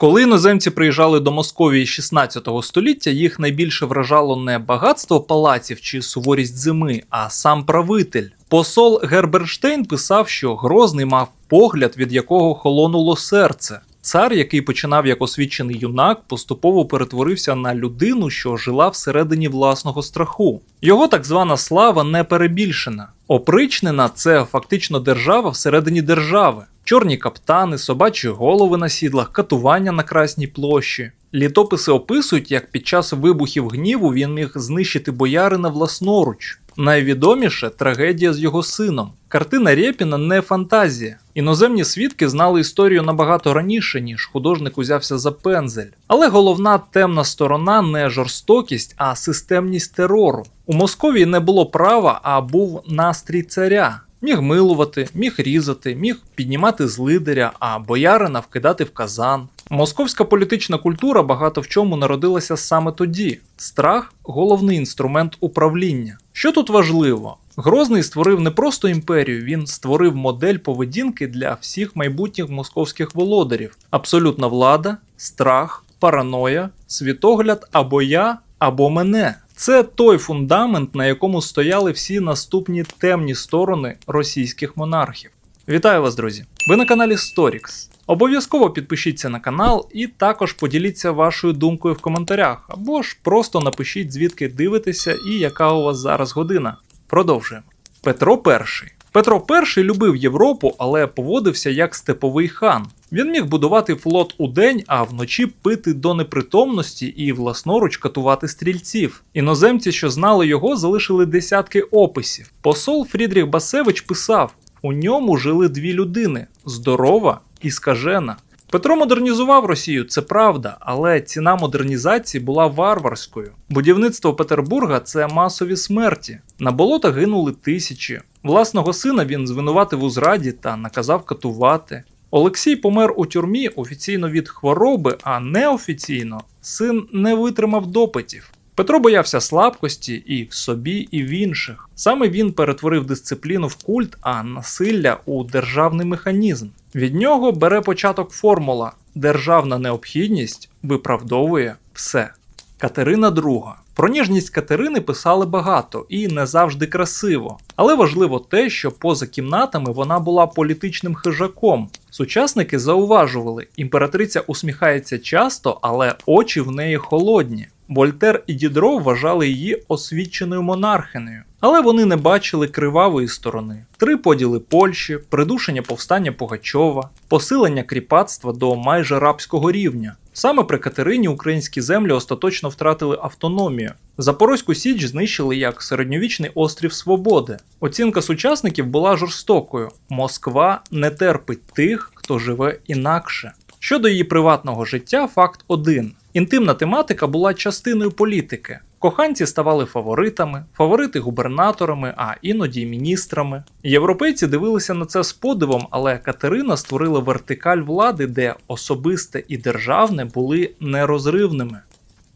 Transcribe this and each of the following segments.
Коли іноземці приїжджали до Московії 16 століття, їх найбільше вражало не багатство палаців чи суворість зими, а сам правитель. Посол Герберштейн писав, що Грозний мав погляд, від якого холонуло серце. Цар, який починав як освічений юнак, поступово перетворився на людину, що жила всередині власного страху. Його так звана слава не перебільшена. Опричнена це фактично держава всередині держави. Чорні каптани, собачі голови на сідлах, катування на Красній площі. Літописи описують, як під час вибухів гніву він міг знищити боярина власноруч. Найвідоміше трагедія з його сином. Картина Рєпіна не фантазія. Іноземні свідки знали історію набагато раніше, ніж художник узявся за пензель. Але головна темна сторона не жорстокість, а системність терору. У Московії не було права, а був настрій царя. Міг милувати, міг різати, міг піднімати з лидеря, а боярина вкидати в казан. Московська політична культура багато в чому народилася саме тоді. Страх головний інструмент управління. Що тут важливо? Грозний створив не просто імперію, він створив модель поведінки для всіх майбутніх московських володарів: абсолютна влада, страх, параноя, світогляд або я, або мене. Це той фундамент, на якому стояли всі наступні темні сторони російських монархів. Вітаю вас, друзі! Ви на каналі Storix. Обов'язково підпишіться на канал і також поділіться вашою думкою в коментарях, або ж просто напишіть, звідки дивитеся і яка у вас зараз година. Продовжуємо. Петро І. Петро І любив Європу, але поводився як степовий хан. Він міг будувати флот у день, а вночі пити до непритомності і власноруч катувати стрільців. Іноземці, що знали його, залишили десятки описів. Посол Фрідріх Басевич писав: у ньому жили дві людини здорова і скажена. Петро модернізував Росію, це правда, але ціна модернізації була варварською. Будівництво Петербурга це масові смерті. На болота гинули тисячі. Власного сина він звинуватив у зраді та наказав катувати. Олексій помер у тюрмі офіційно від хвороби, а неофіційно син не витримав допитів. Петро боявся слабкості і в собі, і в інших. Саме він перетворив дисципліну в культ, а насилля у державний механізм. Від нього бере початок формула: державна необхідність виправдовує все. Катерина II. Про ніжність Катерини писали багато і не завжди красиво. Але важливо те, що поза кімнатами вона була політичним хижаком. Сучасники зауважували, імператриця усміхається часто, але очі в неї холодні. Вольтер і Дідро вважали її освіченою монархинею, але вони не бачили кривавої сторони: три поділи Польщі, придушення повстання Пугачова, посилення кріпацтва до майже рабського рівня. Саме при Катерині українські землі остаточно втратили автономію. Запорозьку Січ знищили як середньовічний острів Свободи. Оцінка сучасників була жорстокою: Москва не терпить тих, хто живе інакше. Щодо її приватного життя, факт один: інтимна тематика була частиною політики. Коханці ставали фаворитами, фаворити губернаторами, а іноді міністрами. Європейці дивилися на це з подивом, але Катерина створила вертикаль влади, де особисте і державне були нерозривними.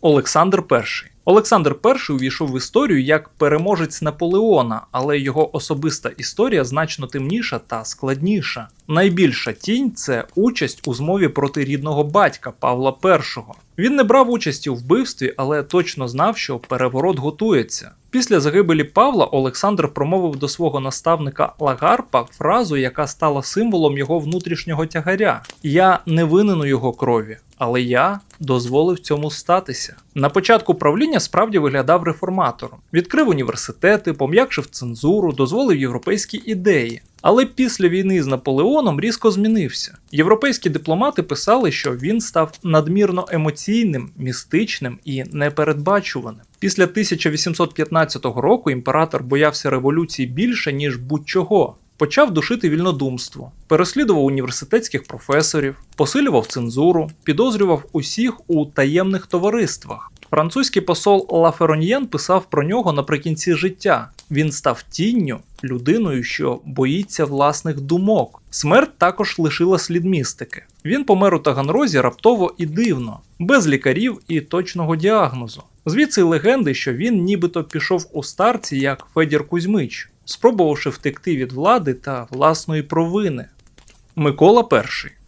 Олександр І. Олександр І увійшов в історію як переможець Наполеона, але його особиста історія значно темніша та складніша. Найбільша тінь це участь у змові проти рідного батька Павла І. Він не брав участі у вбивстві, але точно знав, що переворот готується. Після загибелі Павла Олександр промовив до свого наставника Лагарпа фразу, яка стала символом його внутрішнього тягаря: Я не винен у його крові, але я дозволив цьому статися. На початку правління справді виглядав реформатором, відкрив університети, пом'якшив цензуру, дозволив європейські ідеї. Але після війни з Наполеоном різко змінився. Європейські дипломати писали, що він став надмірно емоційним, містичним і непередбачуваним. Після 1815 року імператор боявся революції більше, ніж будь-чого. Почав душити вільнодумство, переслідував університетських професорів, посилював цензуру, підозрював усіх у таємних товариствах. Французький посол Лафероньєн писав про нього наприкінці життя. Він став тінню, людиною, що боїться власних думок. Смерть також лишила слід містики. Він помер у Таганрозі раптово і дивно, без лікарів і точного діагнозу. Звідси легенди, що він нібито пішов у старці як Федір Кузьмич, спробувавши втекти від влади та власної провини. Микола І.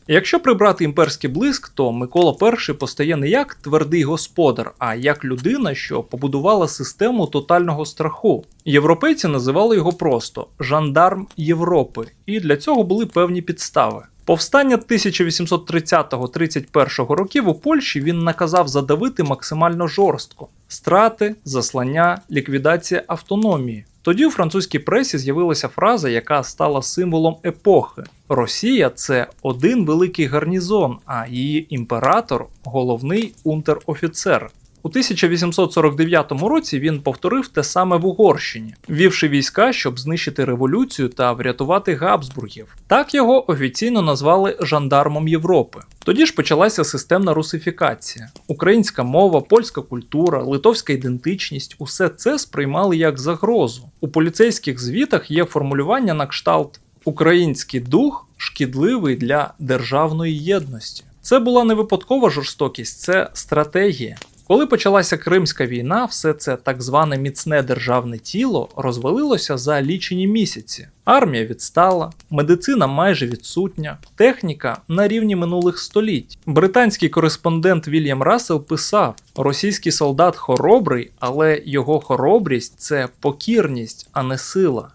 Якщо прибрати імперський блиск, то Микола І постає не як твердий господар, а як людина, що побудувала систему тотального страху. Європейці називали його просто жандарм Європи, і для цього були певні підстави. Повстання 1830-31 років у Польщі він наказав задавити максимально жорстко: страти, заслання, ліквідація автономії. Тоді у французькій пресі з'явилася фраза, яка стала символом епохи: Росія це один великий гарнізон, а її імператор головний унтер-офіцер. У 1849 році він повторив те саме в Угорщині, вівши війська, щоб знищити революцію та врятувати Габсбургів. Так його офіційно назвали жандармом Європи. Тоді ж почалася системна русифікація. Українська мова, польська культура, литовська ідентичність усе це сприймали як загрозу. У поліцейських звітах є формулювання на кшталт Український дух шкідливий для державної єдності. Це була не випадкова жорстокість, це стратегія. Коли почалася Кримська війна, все це так зване міцне державне тіло розвалилося за лічені місяці. Армія відстала, медицина майже відсутня, техніка на рівні минулих століть. Британський кореспондент Вільям Рассел писав: російський солдат хоробрий, але його хоробрість це покірність, а не сила.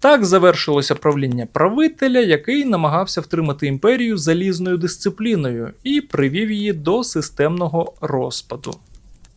Так завершилося правління правителя, який намагався втримати імперію залізною дисципліною і привів її до системного розпаду.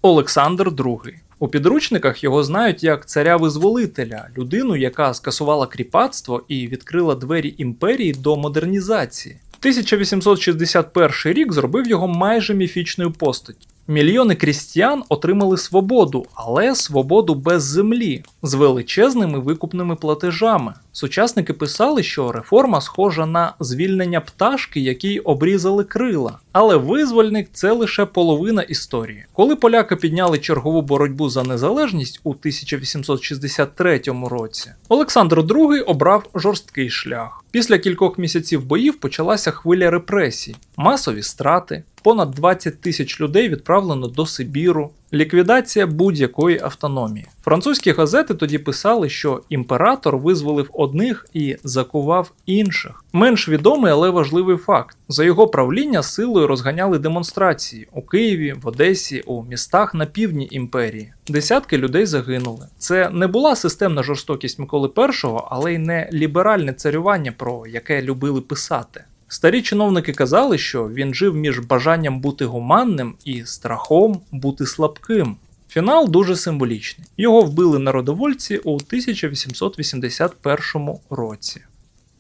Олександр II. У підручниках його знають як царя-визволителя, людину, яка скасувала кріпацтво і відкрила двері імперії до модернізації. 1861 рік зробив його майже міфічною постаттю. Мільйони крістіян отримали свободу, але свободу без землі з величезними викупними платежами. Сучасники писали, що реформа схожа на звільнення пташки, якій обрізали крила. Але визвольник це лише половина історії. Коли поляки підняли чергову боротьбу за незалежність у 1863 році, Олександр II обрав жорсткий шлях. Після кількох місяців боїв почалася хвиля репресій, масові страти. Понад 20 тисяч людей відправлено до Сибіру, ліквідація будь-якої автономії. Французькі газети тоді писали, що імператор визволив одних і закував інших. Менш відомий, але важливий факт: за його правління силою розганяли демонстрації у Києві, в Одесі, у містах на півдні імперії. Десятки людей загинули. Це не була системна жорстокість Миколи І, але й не ліберальне царювання, про яке любили писати. Старі чиновники казали, що він жив між бажанням бути гуманним і страхом бути слабким. Фінал дуже символічний. Його вбили народовольці у 1881 році.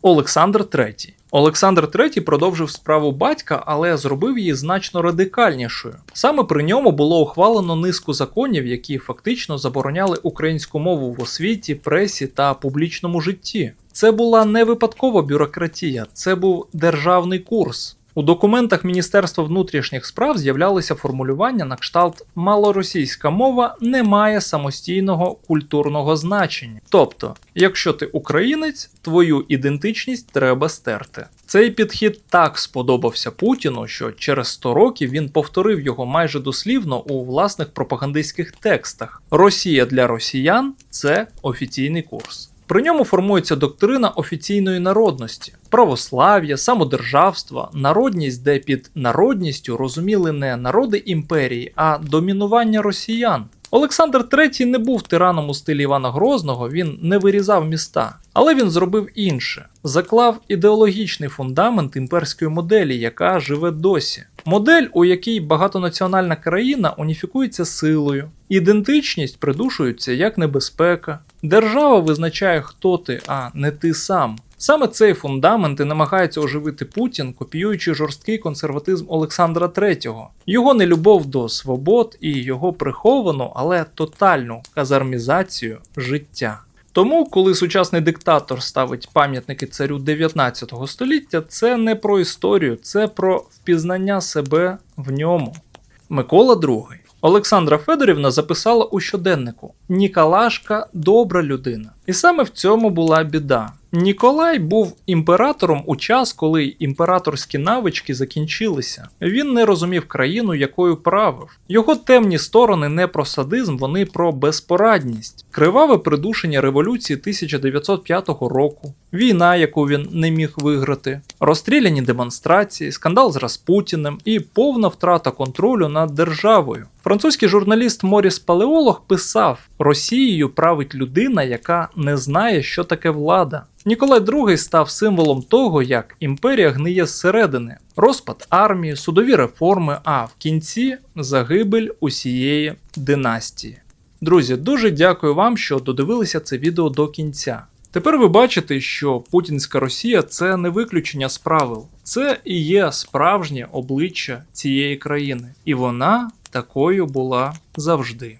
Олександр III. Олександр III продовжив справу батька, але зробив її значно радикальнішою. Саме при ньому було ухвалено низку законів, які фактично забороняли українську мову в освіті, пресі та публічному житті. Це була не випадкова бюрократія, це був державний курс. У документах Міністерства внутрішніх справ з'являлися формулювання на кшталт малоросійська мова не має самостійного культурного значення. Тобто, якщо ти українець, твою ідентичність треба стерти. Цей підхід так сподобався Путіну, що через 100 років він повторив його майже дослівно у власних пропагандистських текстах. Росія для росіян це офіційний курс. При ньому формується доктрина офіційної народності, православ'я, самодержавства, народність, де під народністю розуміли не народи імперії, а домінування росіян. Олександр III не був тираном у стилі Івана Грозного, він не вирізав міста, але він зробив інше: заклав ідеологічний фундамент імперської моделі, яка живе досі. Модель, у якій багатонаціональна країна уніфікується силою, ідентичність придушується як небезпека, держава визначає, хто ти, а не ти сам. Саме цей фундамент і намагається оживити Путін, копіюючи жорсткий консерватизм Олександра III, його нелюбов до свобод і його приховану, але тотальну казармізацію життя. Тому, коли сучасний диктатор ставить пам'ятники царю 19 століття, це не про історію, це про впізнання себе в ньому. Микола II. Олександра Федорівна записала у щоденнику: Ніколашка добра людина. І саме в цьому була біда. Ніколай був імператором у час, коли імператорські навички закінчилися. Він не розумів країну, якою правив. Його темні сторони не про садизм, вони про безпорадність, криваве придушення революції 1905 року, війна, яку він не міг виграти, Розстріляні демонстрації, скандал з Распутіним і повна втрата контролю над державою. Французький журналіст Моріс Палеолог писав: Росією править людина, яка не знає, що таке влада. Ніколай II став символом того, як імперія гниє зсередини, розпад армії, судові реформи, а в кінці загибель усієї династії. Друзі, дуже дякую вам, що додивилися це відео до кінця. Тепер ви бачите, що путінська Росія це не виключення з правил, це і є справжнє обличчя цієї країни, і вона такою була завжди.